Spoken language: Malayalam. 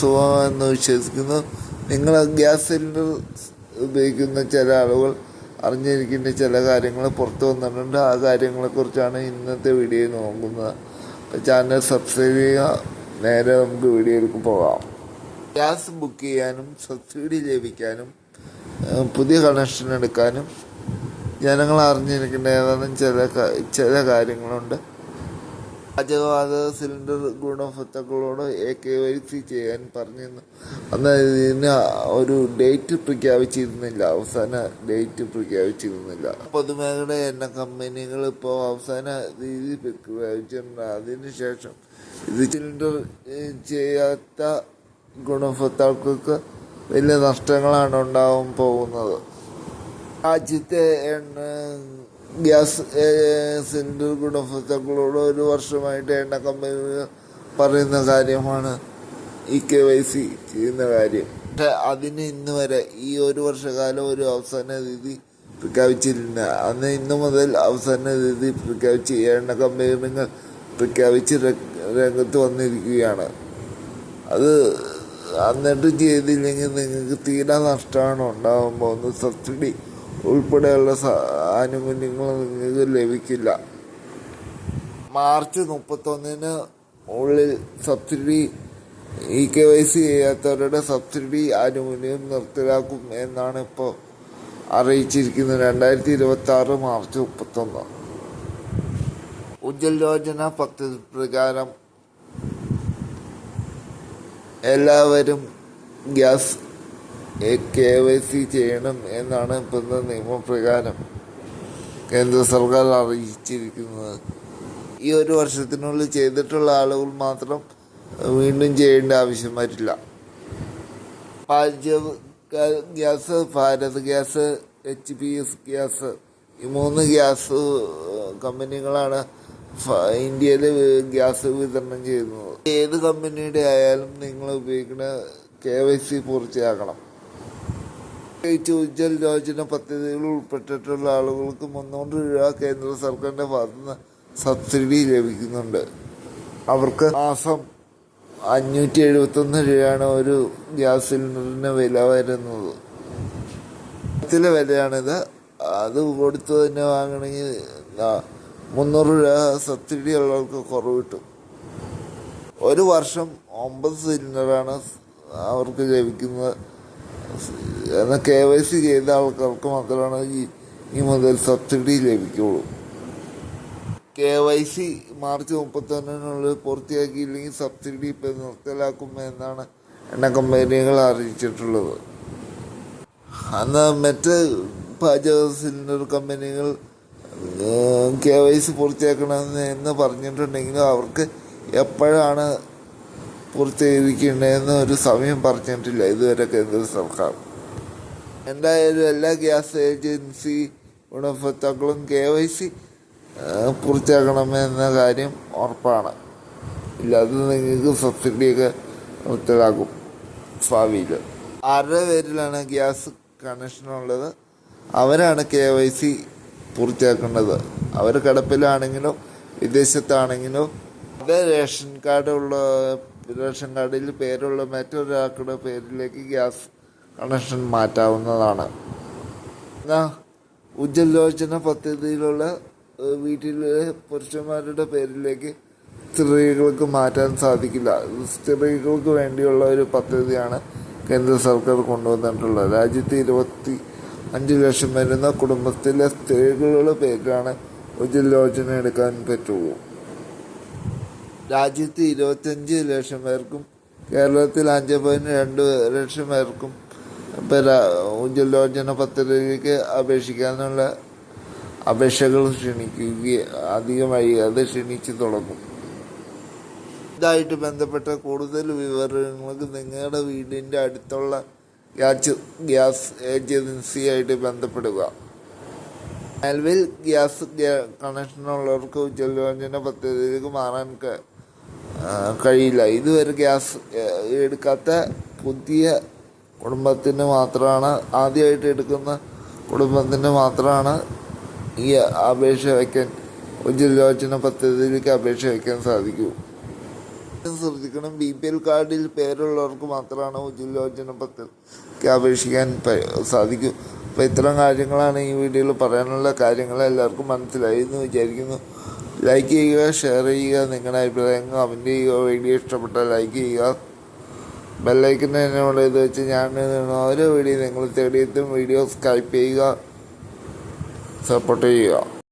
സുഖമെന്ന് വിശ്വസിക്കുന്നു. നിങ്ങൾ ഗ്യാസ് സിലിണ്ടർ ഉപയോഗിക്കുന്ന ചില ആളുകൾ അറിഞ്ഞിരിക്കേണ്ട ചില കാര്യങ്ങൾ പുറത്തു വന്നിട്ടുണ്ട്. ആ കാര്യങ്ങളെക്കുറിച്ചാണ് ഇന്നത്തെ വീഡിയോ നോക്കുന്നത്. അപ്പോൾ ചാനൽ സബ്സ്ക്രൈബ് ചെയ്യുക. നേരെ നമുക്ക് വീഡിയോയിലേക്ക് പോകാം. ഗ്യാസ് ബുക്ക് ചെയ്യാനും സബ്സിഡി ലഭിക്കാനും പുതിയ കണക്ഷൻ എടുക്കാനും ജനങ്ങൾ അറിഞ്ഞിരിക്കേണ്ട ഏതാനും ചില ചില കാര്യങ്ങളുണ്ട്. പാചകവാത സിലിണ്ടർ ഗുണഭോക്താക്കളോട് എ കെ വൈ സി ചെയ്യാൻ പറഞ്ഞിരുന്നു. അന്ന് ഇതിന് ഒരു ഡേറ്റ് പ്രഖ്യാപിച്ചിരുന്നില്ല. അവസാന ഡേറ്റ് പ്രഖ്യാപിച്ചിരുന്നില്ല. പൊതുമേഖല എണ്ണ കമ്പനികൾ ഇപ്പോൾ അവസാന രീതി പ്രഖ്യാപിച്ചിട്ടുണ്ട്. അതിനുശേഷം ഇത് സിലിണ്ടർ ചെയ്യാത്ത ഗുണഭോക്താക്കൾക്ക് വലിയ നഷ്ടങ്ങളാണ് ഉണ്ടാവാൻ പോകുന്നത്. രാജ്യത്തെ എണ്ണ ഗ്യാസ് സിലിണ്ടർ ഗുണഭോക്താക്കളോട് ഒരു വർഷമായിട്ട് എണ്ണ കമ്പനി പറയുന്ന കാര്യമാണ് ഈ കെ വൈ സി ചെയ്യുന്ന കാര്യം. പക്ഷെ അതിന് ഇന്ന് വരെ ഈ ഒരു വർഷകാലം ഒരു അവസാന തീയതി പ്രഖ്യാപിച്ചിരുന്ന അന്ന് ഇന്നു മുതൽ അവസാന തീയതി പ്രഖ്യാപിച്ച് എണ്ണ കമ്പനികൾ പ്രഖ്യാപിച്ച് രംഗത്ത് വന്നിരിക്കുകയാണ്. അത് എന്നിട്ട് ചെയ്തില്ലെങ്കിൽ നിങ്ങൾക്ക് തീരെ നഷ്ടമാണ് ഉണ്ടാകാൻ പോകുന്നത്. സബ്സിഡി ഉൾപ്പെടെയുള്ള ആനുകൂല്യങ്ങളും നിങ്ങൾക്ക് ലഭിക്കില്ല. മാർച്ച് മുപ്പത്തൊന്നിന് ഉള്ളിൽ subsidy E K Y C ചെയ്യാത്തവരുടെ subsidy ആനുകൂല്യം നിർത്തലാക്കും എന്നാണ് ഇപ്പോൾ അറിയിച്ചിരിക്കുന്നത്. രണ്ടായിരത്തി ഇരുപത്തി ആറ് മാർച്ച് മുപ്പത്തൊന്ന്. ഉജ്ജൽ യോജന പദ്ധതി പ്രകാരം എല്ലാവരും ഗ്യാസ് കെ വൈ സി ചെയ്യണം എന്നാണ് ഇപ്പോഴത്തെ നിയമപ്രകാരം കേന്ദ്ര സർക്കാർ അറിയിച്ചിരിക്കുന്നത്. ഈ ഒരു വർഷത്തിനുള്ളിൽ ചെയ്തിട്ടുള്ള ആളുകൾ മാത്രം വീണ്ടും ചെയ്യേണ്ട ആവശ്യം വരില്ല. Gas Bharat gas H P S gas ഈ മൂന്ന് ഗ്യാസ് കമ്പനികളാണ് ഇന്ത്യയിൽ ഗ്യാസ് വിതരണം ചെയ്യുന്നത്. ഏത് കമ്പനിയുടെ ആയാലും നിങ്ങൾ ഉപയോഗിക്കുന്ന കെ വൈ സി പൂർത്തിയാക്കണം. ഉജ്ജൽ യോജന പദ്ധതികൾ ഉൾപ്പെട്ടിട്ടുള്ള ആളുകൾക്ക് മുന്നൂറ് രൂപ കേന്ദ്ര സർക്കാരിന്റെ ഭാഗത്തു നിന്ന് സബ്സിഡി ലഭിക്കുന്നുണ്ട്. അവർക്ക് മാസം അഞ്ഞൂറ്റി എഴുപത്തൊന്ന് രൂപയാണ് ഒരു ഗ്യാസ് സിലിണ്ടറിന് വില വരുന്നത്. ത്തിലെ വിലയാണിത്. അത് കൊടുത്ത് തന്നെ വാങ്ങണമെങ്കിൽ മുന്നൂറ് രൂപ സബ്സിഡി ഉള്ളവർക്ക് കുറവ് കിട്ടും. ഒരു വർഷം ഒമ്പത് സിലിണ്ടറാണ് അവർക്ക് ലഭിക്കുന്നത്. എന്നാൽ കെ വൈ സി ചെയ്ത ആൾക്കാർക്ക് മാത്രമാണ് ഈ ഈ മുതൽ സബ്സിഡി ലഭിക്കുള്ളൂ. കെ വൈ സി മാർച്ച് മുപ്പത്തൊന്നിനുള്ളിൽ പൂർത്തിയാക്കിയില്ലെങ്കിൽ സബ്സിഡി ഇപ്പം നിർത്തലാക്കുമെന്നാണ് എണ്ണ കമ്പനികൾ അറിയിച്ചിട്ടുള്ളത്. അന്ന് മറ്റ് പാചക സിലിണ്ടർ കമ്പനികൾ കെ വൈ സി പൂർത്തിയാക്കണമെന്ന് എന്ന് പറഞ്ഞിട്ടുണ്ടെങ്കിലും അവർക്ക് എപ്പോഴാണ് പൂർത്തീകരിക്കേണ്ടതെന്ന് ഒരു സമയം പറഞ്ഞിട്ടില്ല. ഇതുവരെ കേന്ദ്ര സർക്കാർ. എന്തായാലും എല്ലാ ഗ്യാസ് ഏജൻസി ഗുണഭോക്താക്കളും കെ വൈ സി പൂർത്തിയാക്കണമെന്ന കാര്യം ഉറപ്പാണ്. ഇല്ലാതെ നിങ്ങൾക്ക് സബ്സിഡിയൊക്കെ നിർത്തലാക്കും ഭാവിയിൽ ആരുടെ പേരിലാണ് ഗ്യാസ് കണക്ഷൻ ഉള്ളത് അവരാണ് കെ വൈ സി പൂർത്തിയാക്കേണ്ടത്. അവർ കിടപ്പിലാണെങ്കിലോ വിദേശത്താണെങ്കിലോ അതേ റേഷൻ കാർഡ് ഉള്ള റേഷൻ കാർഡിൽ പേരുള്ള മറ്റൊരാളുടെ പേരിലേക്ക് ഗ്യാസ് കണക്ഷൻ മാറ്റാവുന്നതാണ്. എന്നാ ഉജ്ജൽ പദ്ധതിയിലുള്ള വീട്ടിലെ പുരുഷന്മാരുടെ പേരിലേക്ക് സ്ത്രീകൾക്ക് മാറ്റാൻ സാധിക്കില്ല. സ്ത്രീകൾക്ക് വേണ്ടിയുള്ള ഒരു പദ്ധതിയാണ് കേന്ദ്ര സർക്കാർ കൊണ്ടുവന്നിട്ടുള്ളത്. രാജ്യത്ത് ഇരുപത്തി അഞ്ച് ലക്ഷം വരുന്ന കുടുംബത്തിലെ സ്ത്രീകളുടെ പേരിലാണ് ഉജ്ജൽ എടുക്കാൻ പറ്റുള്ളൂ. രാജ്യത്ത് ഇരുപത്തഞ്ച് ലക്ഷം പേർക്കും കേരളത്തിൽ അഞ്ച് പോയിന്റ് രണ്ട് ലക്ഷം പേർക്കും ഇപ്പം ഉജ്ജ്വലോചന പദ്ധതിയിലേക്ക് അപേക്ഷിക്കാനുള്ള അപേക്ഷകൾ ക്ഷണിക്കുക അധികമായി അത് ക്ഷണിച്ചു തുടങ്ങും. ഇതായിട്ട് ബന്ധപ്പെട്ട കൂടുതൽ വിവരങ്ങൾക്ക് നിങ്ങളുടെ വീടിന്റെ അടുത്തുള്ള ഗ്യാസ് ഗ്യാസ് ഏജൻസിയായിട്ട് ബന്ധപ്പെടുക. നിലവിൽ ഗ്യാസ് ഗ്യാ- കണക്ഷനുള്ളവർക്ക് ഉജ്ജ്വലോചന പദ്ധതിയിലേക്ക് മാറാൻ കഴിയില്ല. ഇതുവരെ ഗ്യാസ് എടുക്കാത്ത പുതിയ കുടുംബത്തിന് മാത്രമാണ് ആദ്യമായിട്ട് എടുക്കുന്ന കുടുംബത്തിന് മാത്രമാണ് ഈ അപേക്ഷ വയ്ക്കാൻ ഉജ്ജ്വലോചന പദ്ധതിയിലേക്ക് അപേക്ഷ വയ്ക്കാൻ സാധിക്കൂ. ശ്രദ്ധിക്കണം ബി പി എൽ കാർഡിൽ പേരുള്ളവർക്ക് മാത്രമാണ് ഉജ്ജ്വലോചന പദ്ധതിക്ക് അപേക്ഷിക്കാൻ സാധിക്കൂ. അപ്പോൾ ഇത്തരം കാര്യങ്ങളാണ് ഈ വീഡിയോയിൽ പറയാനുള്ള കാര്യങ്ങൾ എല്ലാവർക്കും മനസ്സിലായി എന്ന് വിചാരിക്കുന്നു. ലൈക്ക് ചെയ്യുക ഷെയർ ചെയ്യുക നിങ്ങളുടെ അഭിപ്രായങ്ങൾ കമന്റ് ചെയ്യുക വീഡിയോ ഇഷ്ടപ്പെട്ടാൽ ലൈക്ക് ചെയ്യുക. ബെല്ലൈക്കുന്ന എന്നോട് ഇത് വെച്ച് ഞാൻ ഓരോ വീഡിയോ നിങ്ങൾ തേടിയെത്തും വീഡിയോ സ്കൈപ്പ് ചെയ്യുക സപ്പോർട്ട് ചെയ്യുക.